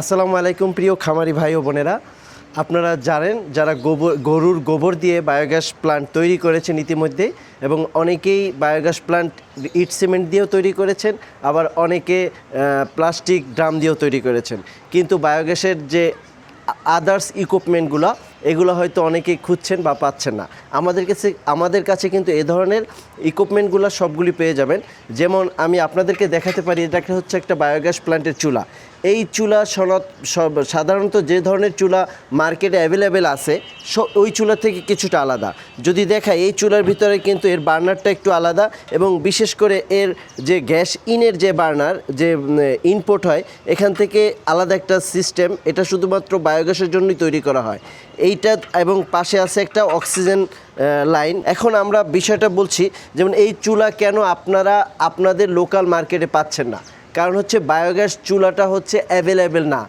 আসসালামু আলাইকুম প্রিয় খামারি ভাই ও বোনেরা। আপনারা জানেন যারা গোবর, গরুর গোবর দিয়ে বায়োগ্যাস প্লান্ট তৈরি করেছেন ইতিমধ্যে এবং অনেকেই বায়োগ্যাস প্লান্ট ইট সিমেন্ট দিয়েও তৈরি করেছেন, আবার অনেকে প্লাস্টিক ড্রাম দিয়েও তৈরি করেছেন। কিন্তু বায়োগ্যাসের যে আদার্স ইকুইপমেন্টগুলো এগুলো হয়তো অনেকেই খুঁজছেন বা পাচ্ছেন না। আমাদের কাছে আমাদের কাছে কিন্তু এ ধরনের ইকুইপমেন্টগুলো সবগুলি পেয়ে যাবেন। যেমন আমি আপনাদেরকে দেখাতে পারি, এটা হচ্ছে একটা বায়োগ্যাস প্ল্যান্টের চুলা। এই চুলা সব সাধারণত যে ধরনের চুলা মার্কেটে অ্যাভেলেবেল আছে ওই চুলা থেকে কিছুটা আলাদা। যদি দেখায় এই চুলার ভিতরে কিন্তু এর বার্নারটা একটু আলাদা এবং বিশেষ করে এর যে গ্যাস ইনের যে বার্নার, যে ইনপুট হয়, এখান থেকে আলাদা একটা সিস্টেম, এটা শুধুমাত্র বায়োগ্যাসের জন্যই তৈরি করা হয়। এইটা এবং পাশে আছে একটা অক্সিজেন লাইন। এখন আমরা বিষয়টা বলছি, যেমন এই চুলা কেন আপনারা, আপনাদের লোকাল মার্কেটে পাচ্ছেন না? কারণ হচ্ছে বায়োগ্যাস চুলাটা হচ্ছে অ্যাভেলেবেল না।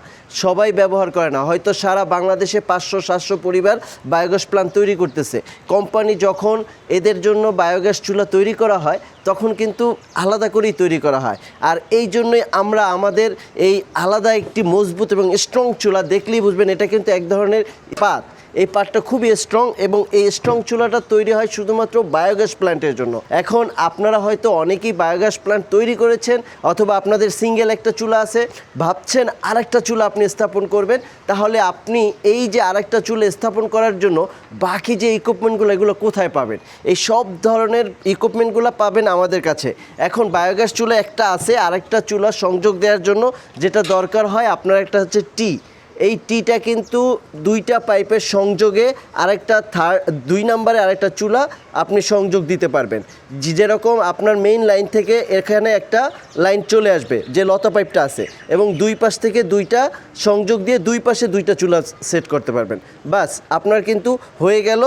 সবাই ব্যবহার করে না। হয়তো সারা বাংলাদেশে পাঁচশো, সাতশো পরিবার বায়োগ্যাস প্ল্যান্ট তৈরি করতেছে। কোম্পানি যখন এদের জন্য বায়োগ্যাস চুলা তৈরি করা হয়, তখন কিন্তু আলাদা করেই তৈরি করা হয়। আর এই জন্যই আমরা আমাদের এই আলাদা একটি মজবুত এবং স্ট্রং চুলা দেখলেই বুঝবেন এটা কিন্তু এক ধরনের পাত। এই পাটটা খুবই স্ট্রং এবং এই স্ট্রং চুলাটা তৈরি হয় শুধুমাত্র বায়োগ্যাস প্ল্যান্টের জন্য। এখন আপনারা হয়তো অনেকেই বায়োগ্যাস প্ল্যান্ট তৈরি করেছেন অথবা আপনাদের সিঙ্গেল একটা চুলা আছে, ভাবছেন আরেকটা চুলা আপনি স্থাপন করবেন, তাহলে আপনি এই যে আরেকটা চুলা স্থাপন করার জন্য বাকি যে ইকুইপমেন্টগুলো এগুলো কোথায় পাবেন? এই সব ধরনের ইকুইপমেন্টগুলো পাবেন আমাদের কাছে। এখন বায়োগ্যাস চুলা একটা আছে, আরেকটা চুলা সংযোগ দেওয়ার জন্য যেটা দরকার হয়, আপনার একটা হচ্ছে টি। এই টিটা কিন্তু দুইটা পাইপের সংযোগে আরেকটা থার্ড দুই নম্বরে আরেকটা চুলা আপনি সংযোগ দিতে পারবেন। যেরকম আপনার মেইন লাইন থেকে এখানে একটা লাইন চলে আসবে, যে লতা পাইপটা আছে, এবং দুই পাশ থেকে দুইটা সংযোগ দিয়ে দুই পাশে দুইটা চুলা সেট করতে পারবেন। বাস, আপনার কিন্তু হয়ে গেল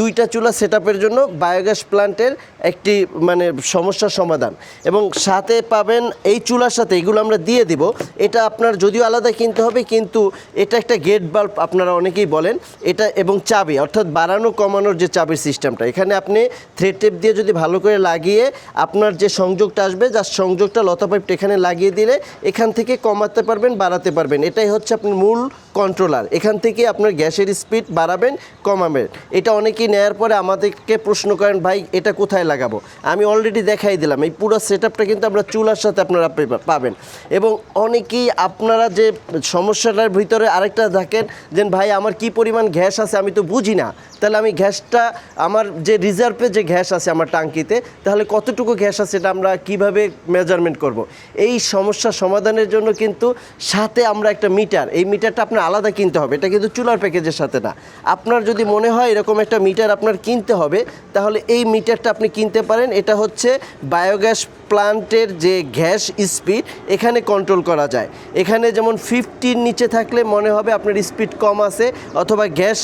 দুইটা চুলা সেট জন্য বায়োগ্যাস প্ল্যান্টের একটি মানে সমস্যার সমাধান। এবং সাথে পাবেন এই চুলার সাথে, এগুলো আমরা দিয়ে দিব। এটা আপনার যদিও আলাদা কিনতে হবে, কিন্তু এটা একটা গেট বাল্ব আপনারা অনেকেই বলেন। এটা এবং চাবি, অর্থাৎ বাড়ানো কমানোর যে চাবির সিস্টেমটা এখানে আপনি থ্রেড টেপ দিয়ে যদি ভালো করে লাগিয়ে আপনার যে সংযোগটা আসবে, যার সংযোগটা লতা পাইপটা এখানে লাগিয়ে দিলে এখান থেকে কমাতে পারবেন, বাড়াতে পারবেন। এটাই হচ্ছে আপনার মূল কন্ট্রোলার এখান থেকে আপনার গ্যাসের স্পিড বাড়াবেন, কমাবেন। এটা অনেকেই নেয়ার পরে আমাদেরকে প্রশ্ন করেন, ভাই, এটা কোথায় লাগাবো? আমি অলরেডি দেখাই দিলাম। এই পুরো সেট কিন্তু আমরা চুলার সাথে আপনারা পাবেন। এবং অনেকেই আপনারা যে সমস্যাটার ভিতরে আরেকটা থাকেন যে ভাই, আমার কি পরিমাণ গ্যাস আছে আমি তো বুঝি না। তাহলে আমি গ্যাসটা, আমার যে রিজার্ভে যে গ্যাস আছে আমার টাঙ্কিতে, তাহলে কতটুকু গ্যাস আছে এটা আমরা কীভাবে মেজারমেন্ট করব। এই সমস্যা সমাধানের জন্য কিন্তু সাথে আমরা একটা মিটার এই মিটারটা আপনার আলাদা কিনতে হবে। এটা কিন্তু চুলার প্যাকেজের সাথে না। আপনার যদি মনে হয় এরকম একটা মিটার আপনার কিনতে হবে, তাহলে এই মিটারটা আপনি কিনতে পারেন। এটা হচ্ছে বায়োগ্যাস প্লান্টের যে গ্যাস স্পিড এখানে কন্ট্রোল করা যায়। এখানে যেমন ফিফটির নিচে থাকলে মনে হবে আপনার স্পিড কম আছে, অথবা গ্যাস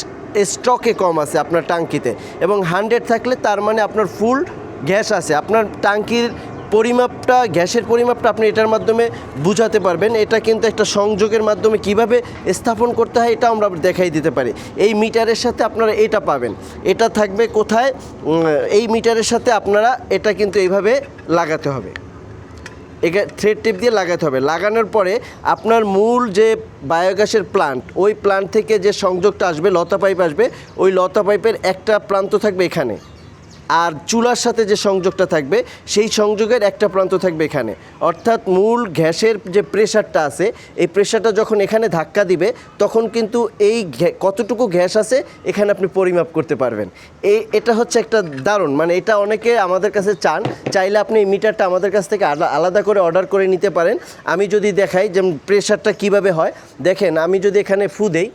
স্টকে কম আছে আপনার টাঙ্কিতে। এবং হান্ড্রেড থাকলে তার মানে আপনার ফুল গ্যাস আছে। আপনার টাঙ্কির পরিমাপটা, গ্যাসের পরিমাপটা আপনি এটার মাধ্যমে বুঝাতে পারবেন। এটা কিন্তু একটা সংযোগের মাধ্যমে কীভাবে স্থাপন করতে হয় এটা আমরা দেখাই দিতে পারি। এই মিটারের সাথে আপনারা এটা পাবেন। এটা থাকবে কোথায়? এই মিটারের সাথে আপনারা এটা কিন্তু এইভাবে লাগাতে হবে। একে থ্রেড টিপ দিয়ে লাগাতে হবে। লাগানোর পরে আপনার মূল যে বায়োগ্যাসের প্লান্ট, ওই প্লান্ট থেকে যে সংযোগটা আসবে, লতা পাইপ আসবে, ওই লতা পাইপের একটা প্রান্ত থাকবে এখানে। আর চুলার সাথে যে সংযোগটা থাকবে, সেই সংযোগের একটা প্রান্ত থাকবে এখানে। অর্থাৎ মূল গ্যাসের যে প্রেশারটা আছে, এই প্রেশারটা যখন এখানে ধাক্কা দিবে, তখন কিন্তু এই কতটুকু গ্যাস আছে, এখানে আপনি পরিমাপ করতে পারবেন। এই এটা হচ্ছে একটা দারুণ মানে এটা অনেকে আমাদের কাছে চান, চাইলে আপনি এই মিটারটা আমাদের কাছ থেকে আলা- আলাদা করে অর্ডার করে নিতে পারেন। আমি যদি দেখাই যেমন প্রেশারটা কীভাবে হয়, দেখেন আমি যদি এখানে ফু দেই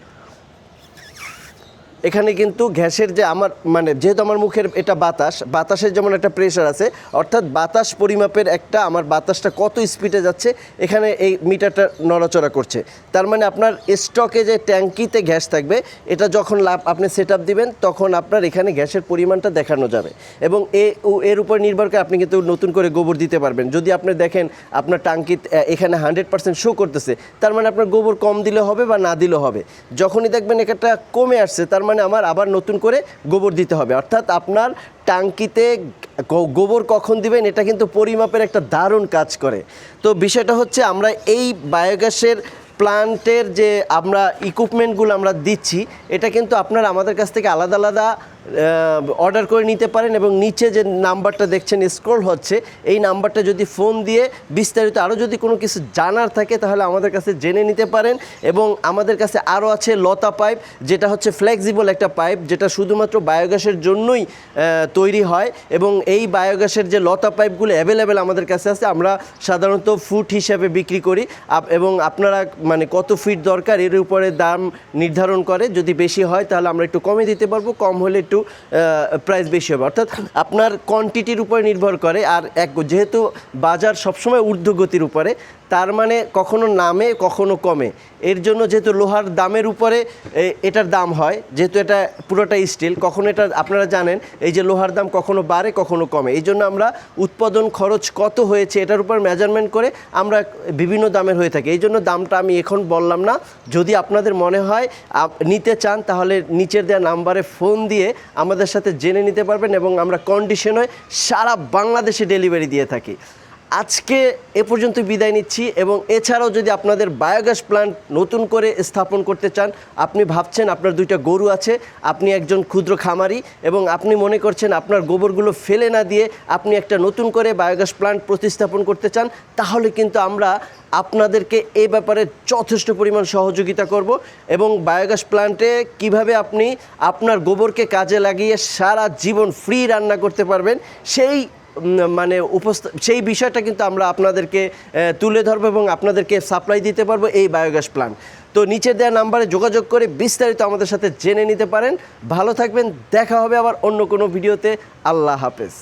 এখানে কিন্তু গ্যাসের যে আমার মানে যেহেতু আমার মুখের এটা বাতাস, বাতাসের যেমন একটা প্রেশার আছে, অর্থাৎ বাতাস পরিমাপের একটা আমার বাতাসটা কত স্পিডে যাচ্ছে, এখানে এই মিটারটা নড়াচড়া করছে। তার মানে আপনার স্টকে যে ট্যাঙ্কিতে গ্যাস থাকবে, এটা যখন লাভ, আপনি সেট আপ দিবেন, তখন আপনার এখানে গ্যাসের পরিমাণটা দেখানো যাবে। এবং এ এর উপর নির্ভর করে আপনি কিন্তু নতুন করে গোবর দিতে পারবেন। যদি আপনি দেখেন আপনার টাঙ্কি এখানে হান্ড্রেড পার্সেন্ট শো করতেছে, তার মানে আপনার গোবর কম দিলে হবে বা না দিলেও হবে। যখনই দেখবেন একটা কমে আসছে, তার মানে আমার আবার নতুন করে গোবর দিতে হবে। অর্থাৎ আপনার টাঙ্কিতে গোবর কখন দিবেন এটা কিন্তু পরিমাপের একটা দারুণ কাজ করে। তো বিষয়টা হচ্ছে আমরা এই বায়োগ্যাসের প্লান্টের যে আমরা ইকুইপমেন্টগুলো আমরা দিচ্ছি, এটা কিন্তু আপনার আমাদের কাছ থেকে আলাদা আলাদা অর্ডার করে নিতে পারেন এবং নিচে যে নাম্বারটা দেখছেন স্ক্রল হচ্ছে, এই নাম্বারটা যদি ফোন দিয়ে বিস্তারিত আরও যদি কোনো কিছু জানার থাকে, তাহলে আমাদের কাছে জেনে নিতে পারেন এবং আমাদের কাছে আরও আছে লতা পাইপ যেটা হচ্ছে ফ্লেক্সিবল একটা পাইপ যেটা শুধুমাত্র বায়োগ্যাসের জন্যই তৈরি হয় এবং এই বায়োগ্যাসের যে লতা পাইপগুলো অ্যাভেলেবেল আমাদের কাছে আছে, আমরা সাধারণত ফুট হিসাবে বিক্রি করি। এবং আপনারা মানে কত ফিট দরকার, এর উপরে দাম নির্ধারণ করে, যদি বেশি হয়, তাহলে আমরা একটু কমে দিতে পারব, কম হলে একটু প্রাইস বেশি হবে। অর্থাৎ আপনার কোয়ান্টিটির উপরে নির্ভর করে, আর এক যেহেতু বাজার সবসময় ঊর্ধ্বগতির উপরে তার মানে কখনো নামে, কখনো কমে। এর জন্য যেহেতু লোহার দামের উপরে এটার দাম হয়, যেহেতু এটা পুরোটা স্টিল, কখনো এটা, আপনারা জানেন, এই যে লোহার দাম কখনো বাড়ে, কখনো কমে। এই জন্য আমরা উৎপাদন খরচ কত হয়েছে, এটার উপর মেজারমেন্ট করে আমরা বিভিন্ন দামের হয়ে থাকি। এই জন্য দামটা আমি এখন বললাম না। যদি আপনাদের মনে হয় নিতে চান, তাহলে নিচের দেওয়া নাম্বারে ফোন দিয়ে আমাদের সাথে জেনে নিতে পারবেন এবং আমরা কন্ডিশনে সারা বাংলাদেশে ডেলিভারি দিয়ে থাকি। আজকে এ পর্যন্ত বিদায় নিচ্ছি এবং এছাড়াও যদি আপনাদের বায়োগ্যাস প্ল্যান্ট নতুন করে স্থাপন করতে চান, আপনি ভাবছেন আপনার দুইটা গরু আছে, আপনি একজন ক্ষুদ্র খামারি এবং আপনি মনে করছেন আপনার গোবরগুলো ফেলে না দিয়ে আপনি একটা নতুন করে বায়োগ্যাস প্ল্যান্ট প্রতিস্থাপন করতে চান, তাহলে কিন্তু আমরা আপনাদেরকে এই ব্যাপারে যথেষ্ট পরিমাণ সহযোগিতা করব এবং বায়োগ্যাস প্ল্যান্টে কীভাবে আপনি আপনার গোবরকে কাজে লাগিয়ে সারা জীবন ফ্রি রান্না করতে পারবেন, সেই মানে উপস্থ, সেই বিষয়টা কিন্তু আমরা আপনাদেরকে তুলে ধরবো এবং আপনাদেরকে সাপ্লাই দিতে পারব এই বায়োগ্যাস প্ল্যান্ট তো নিচে দেওয়া নাম্বারে যোগাযোগ করে বিস্তারিত আমাদের সাথে জেনে নিতে পারেন। ভালো থাকবেন, দেখা হবে আবার অন্য কোনো ভিডিওতে আল্লাহ হাফেজ।